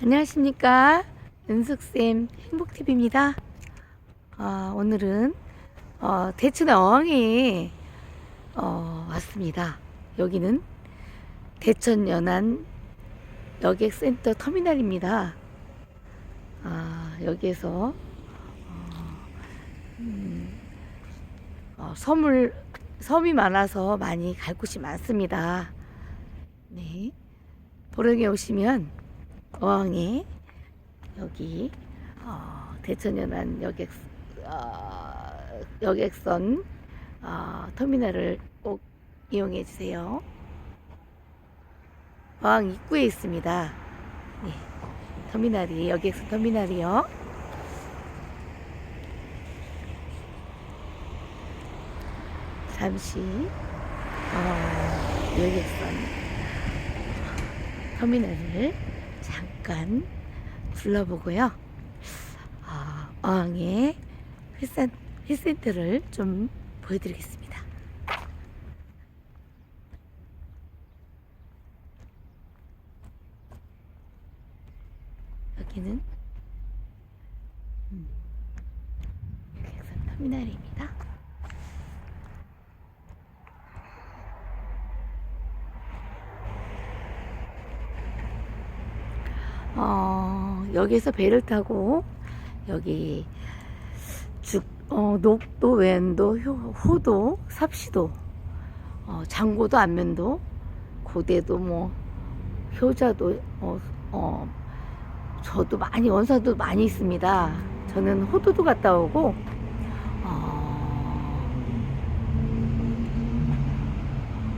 안녕하십니까? 은숙쌤 행복TV입니다. 어, 오늘은 어, 대천의 어항에 어, 왔습니다. 여기는 대천 연안 여객센터 터미널입니다. 아, 여기에서 어, 음, 어, 섬을 섬이 많아서 많이 갈 곳이 많습니다. 네. 보령에 오시면 어항에 여기 어, 대천연안 여객 어, 여객선 어, 터미널을 꼭 이용해 주세요. 어항 입구에 있습니다. 네, 터미널이 여객선 터미널이요. 잠시 어, 여객선 터미널을 잠깐 둘러보고요. 아, 어항의 휘센, 휘센터를 좀 보여드리겠습니다. 여기는 음, 여객선 터미널입니다. 어, 여기서 배를 타고 여기 죽, 어, 녹도, 효, 호도, 삽시도, 어, 장고도, 안면도, 고대도, 뭐, 효자도, 어, 어, 저도 많이, 원산도 많이 있습니다. 저는 호도도 갔다 오고, 어,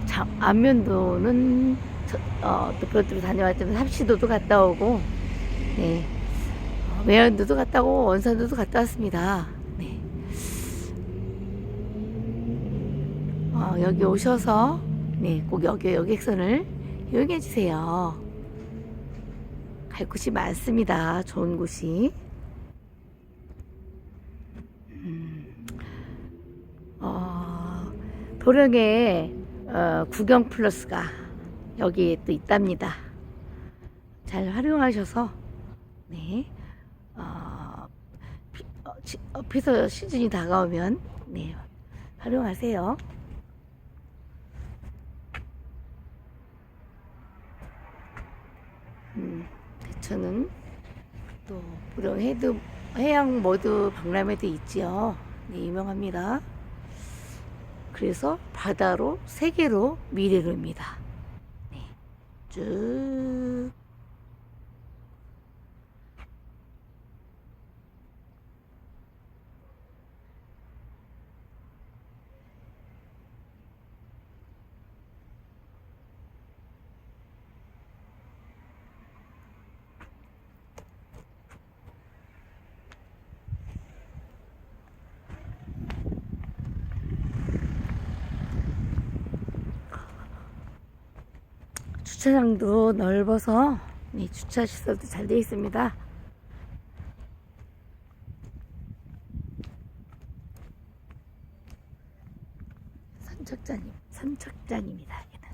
장, 안면도는 저, 어, 또 별도로 다녀왔지만 삽시도도 갔다 오고, 네. 어, 매연도도 갔다 오고, 원산도도 갔다 왔습니다. 네. 어, 여기 오셔서, 네, 꼭 여기 여객선을 이용해 주세요. 갈 곳이 많습니다. 좋은 곳이. 음, 어, 도령에 어, 구경 플러스가 여기에 또 있답니다. 잘 활용하셔서 네 어, 피, 어, 지- 어, 피서 시즌이 다가오면 네 활용하세요. 음, 대천은 또 부령 해도 해양 모두 박람회도 있지요. 네, 유명합니다. 그래서 바다로 세계로 미래로입니다. 네, 쭉 주차장도 넓어서 네, 주차 시설도 잘 되어 있습니다. 선착장님, 선착장입니다. 여기는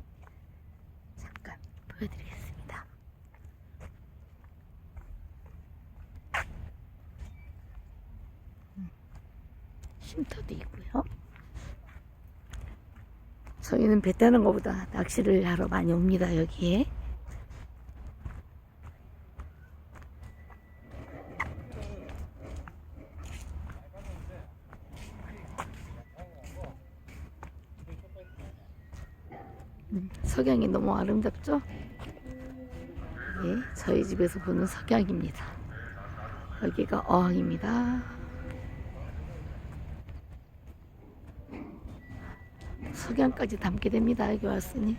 잠깐 보여드리겠습니다. 음, 쉼터도 있고요. 저희는 배 타는 것보다 낚시를 하러 많이 옵니다, 여기에. 음, 석양이 너무 아름답죠? 예, 저희 집에서 보는 석양입니다. 여기가 어항입니다. 석양까지 담게 됩니다. 여기 왔으니.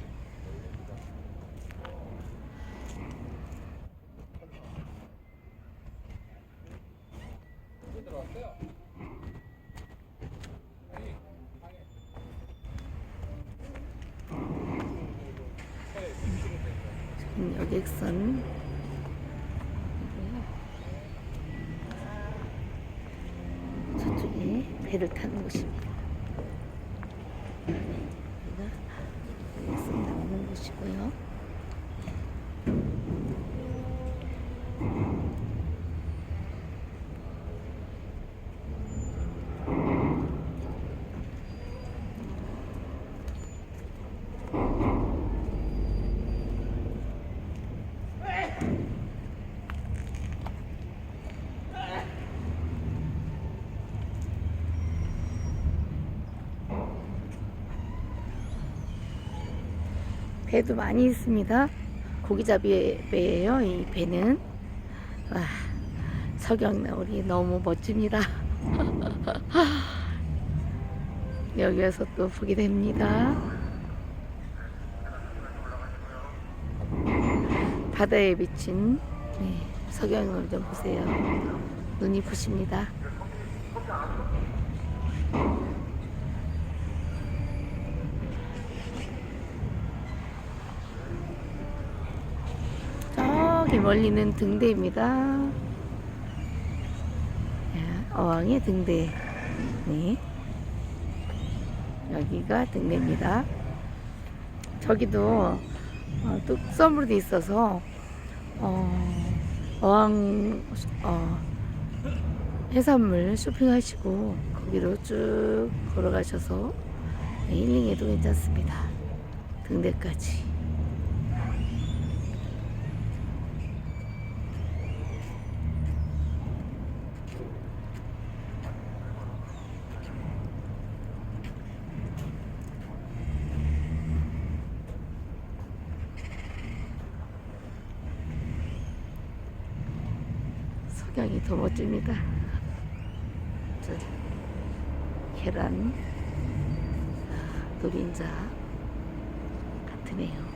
여객선 저쪽에 배를 타는 곳입니다. 여기가 여객선 나오는 곳이고요. 배도 많이 있습니다. 고기잡이 배예요. 이 배는 와, 석영나물이 너무 멋집니다. 여기에서 또 보게 됩니다. 바다에 비친 네, 석영을 좀 보세요. 눈이 부십니다. 저기 멀리는 등대입니다. 야, 어항의 등대. 네. 여기가 등대입니다. 저기도 어, 뚝섬으로 돼 있어서 어, 어항 어, 해산물 쇼핑하시고 거기로 쭉 걸어가셔서 네, 힐링해도 괜찮습니다. 등대까지. 석양이 더 멋집니다. 저 계란 노린자 같으네요.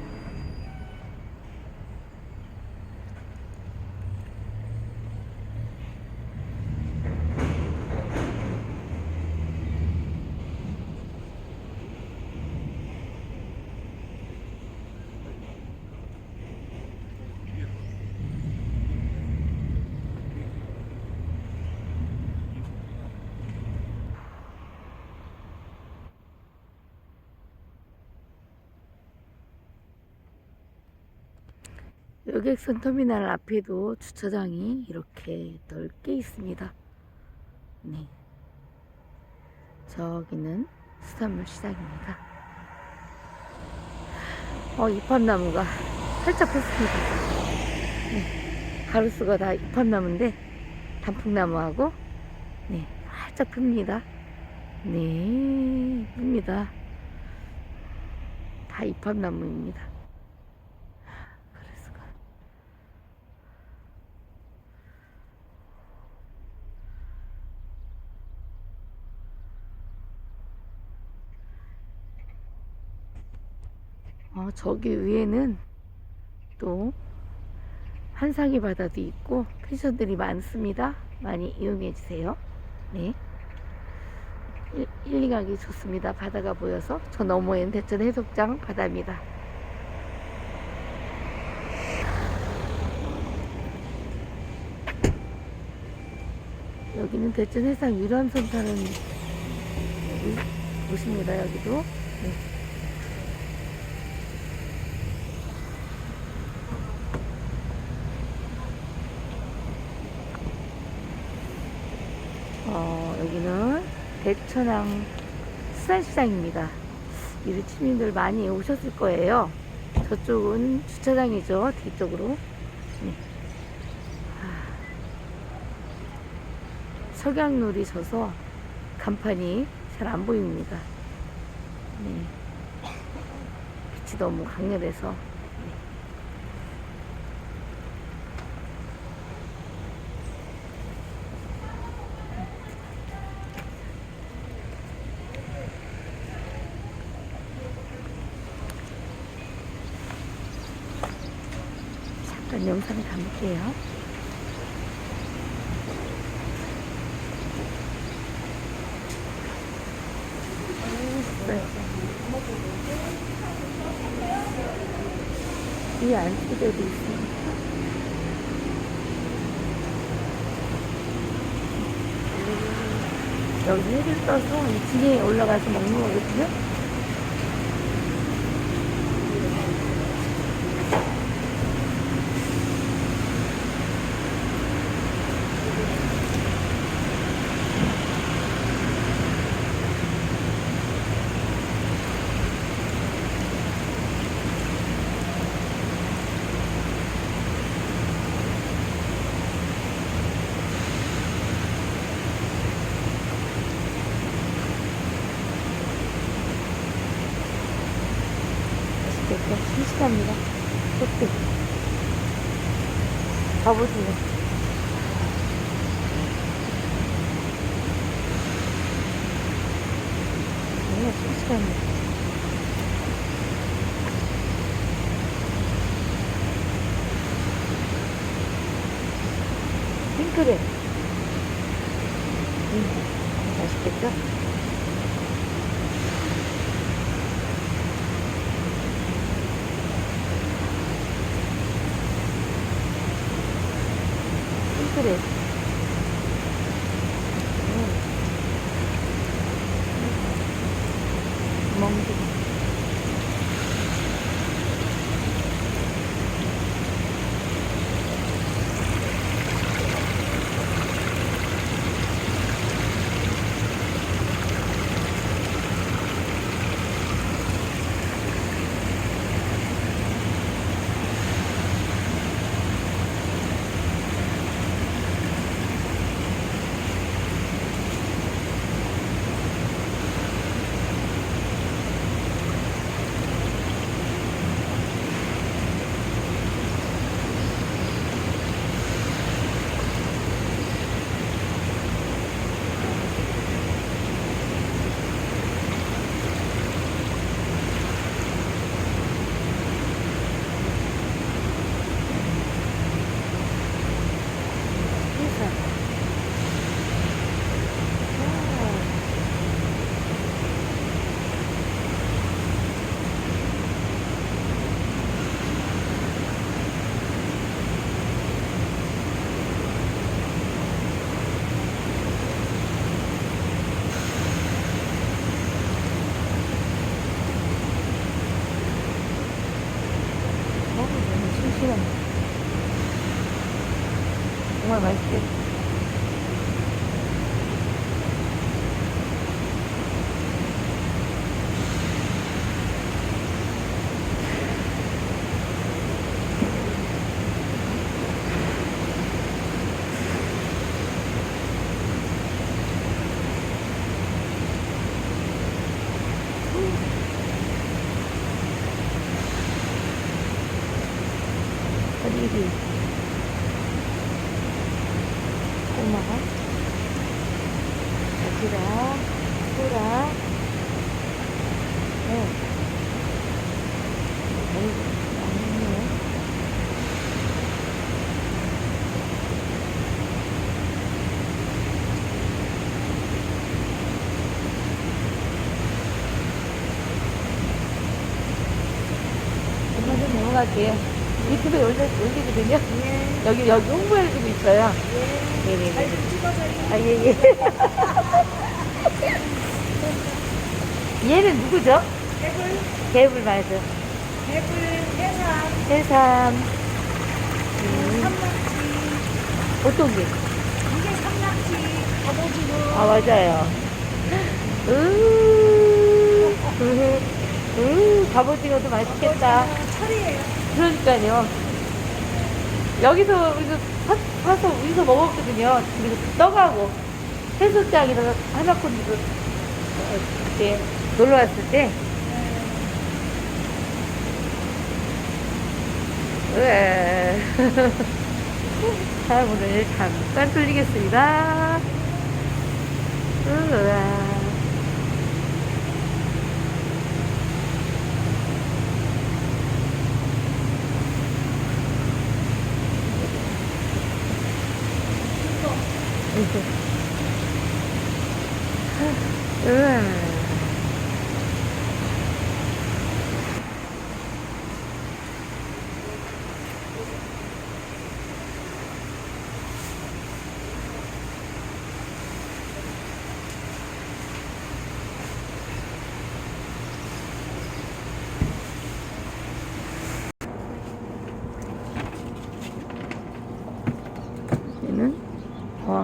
여객선 터미널 앞에도 주차장이 이렇게 넓게 있습니다. 네. 저기는 수산물 시장입니다. 어, 이팝나무가 살짝 폈습니다. 네. 가로수가 다 이팝나무인데, 단풍나무하고, 네, 살짝 핍니다. 네, 핍니다. 다 이팝나무입니다. 어, 저기 위에는 또 한상이 바다도 있고 펜션들이 많습니다. 많이 이용해 주세요. 네. 힐- 힐링하기 좋습니다. 바다가 보여서 저 너머엔 대천 해수욕장 바다입니다. 여기는 대천 해상 유람선 타는 곳입니다. 여기도. 네. 어, 대천항 수산시장입니다. 이 시민들 많이 오셨을 거예요. 저쪽은 주차장이죠. 뒤쪽으로. 네. 아, 석양놀이 져서 간판이 잘 안 보입니다. 네. 빛이 너무 강렬해서. 네. 잠깐 영상을 담을게요. 이 안쪽에도 있습니다. 여기 해를 떠서 2층에 올라가서 먹는 거거든요. 가보시네. 정말 싱싱하네. 핑크래. 음, 맛있겠죠? 핑크래. 음. 멍게. 회사. 어, 너무 싱싱하네. 정말 맛있겠다. 어디지? 꼬마가 바지락, 소라, 네. 많네. 엄마 좀 넘어갈게요. 유튜브에 올려, 올리거든요. 여기, 여기 홍보해주고 있어요. 네네 네. 아, 예, 예. 얘는 누구죠? 개불, 개불 맞아. 개불, 해삼, 해삼. 음, 삼낙지. 어떤 게? 이게 삼낙지, 갑오징어. 아, 맞아요. 으, 으, 으, 갑오징어도 맛있겠다. 철이에요. 그러니까요. 여기서, 여기서 사, 사서 여기서 먹었거든요. 그리고 떡하고 해수장에다가 하나콘도 그때 놀러 왔을 때. 으에. 자, 오늘 잠깐 돌리겠습니다.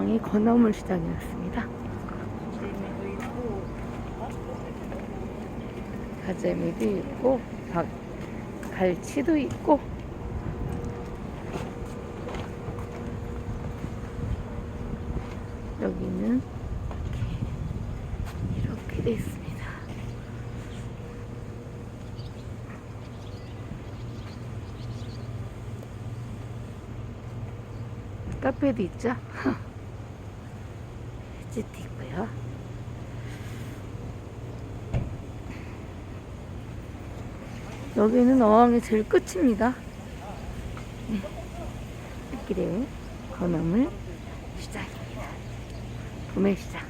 시장이 건어물 시장이었습니다. 가재미도 있고 박, 갈치도 있고 여기는 이렇게 돼 있습니다. 카페도 있죠? 여기는 어항이 제일 끝입니다. 네. 길에 건어물 시장입니다. 도매 시장.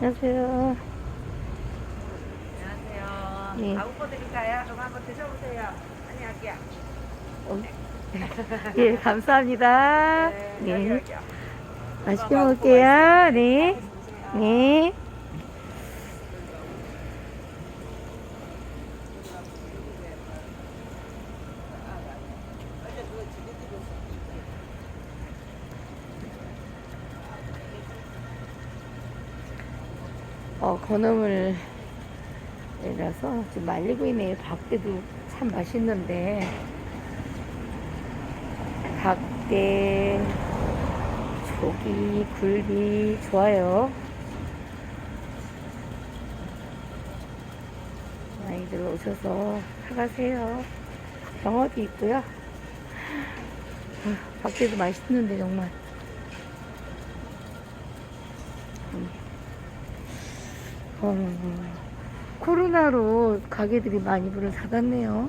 안녕하세요. 안녕하세요. 예. 아웃포 드릴까요? 그럼 한번 드셔보세요. 아니, 여기요. 어, 예, 감사합니다. 네, 여기, 네. 여기요. 맛있게 먹을게요. 네. 네. 건어물 이라서 지금 말리고 있네요. 박대도 참 맛있는데. 박대, 조기, 굴비 좋아요. 많이들 오셔서 사가세요. 병어도 있고요. 아, 박대도 맛있는데 정말. 어, 코로나로 가게들이 많이 문을 닫았네요.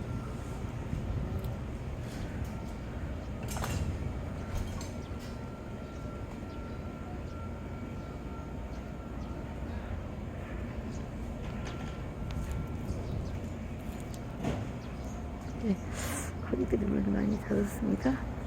네, 가게들이 문을 많이 닫았습니다.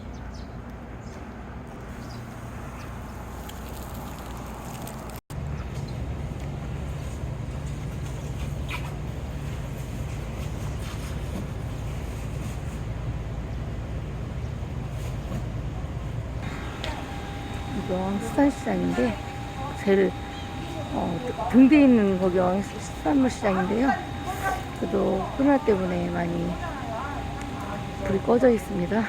여왕 수산 시장인데 제일 어, 등대 있는 거기 여왕 수산물 시장인데요. 그래도 코로나 때문에 많이 불이 꺼져 있습니다.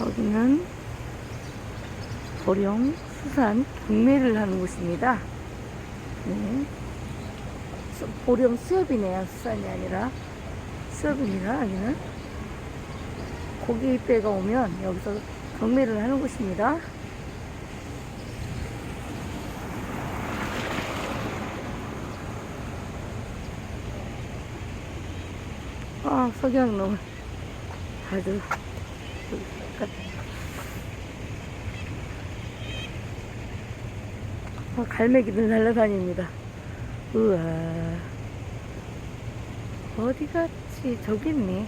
여기는 보령 수산 경매를 하는 곳입니다. 네. 수- 보령 수협이네요. 수산이 아니라 수협입니다. 여기는 고기 배가 오면 여기서 경매를 하는 곳입니다. 아, 석양농 아주 아, 갈매기들 날아다닙니다. 우와. 어디 갔지? 저기 있네.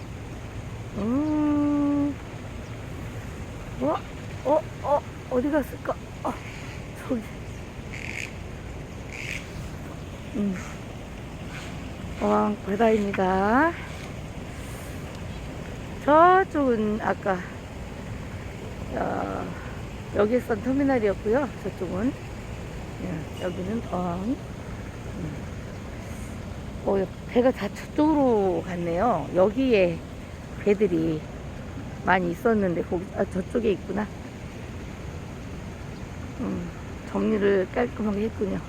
음. 어? 어? 어? 어디 갔을까? 어, 저기. 음. 어항 바다입니다. 저쪽은 아까 어, 여기 있던 터미널이었고요. 저쪽은 예, 여기는 덩. 음. 어, 배가 다 저쪽으로 갔네요. 여기에 배들이 많이 있었는데, 거기, 아, 저쪽에 있구나. 음, 정리를 깔끔하게 했군요.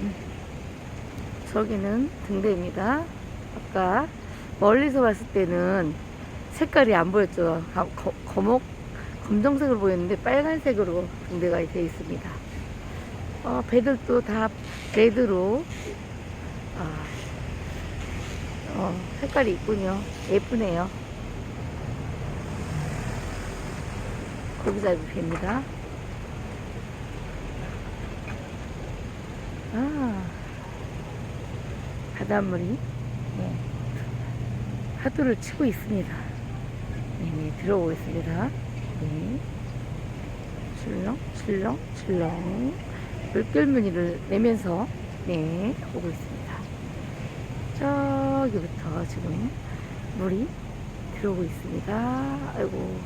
음. 저기는 등대입니다. 아까 멀리서 봤을 때는 색깔이 안 보였죠. 가- 거, 거목, 검정색으로 보였는데 빨간색으로 등대가 되어 있습니다. 어, 배들도 다 레드로 아, 어, 색깔이 있군요. 예쁘네요. 고기잡이 배입니다. 아, 바닷물이 네, 파도를 치고 있습니다. 네, 네, 들어오겠습니다. 네. 출렁, 출렁, 출렁. 물결 무늬를 내면서, 네, 오고 있습니다. 저기부터 지금 물이 들어오고 있습니다. 아이고,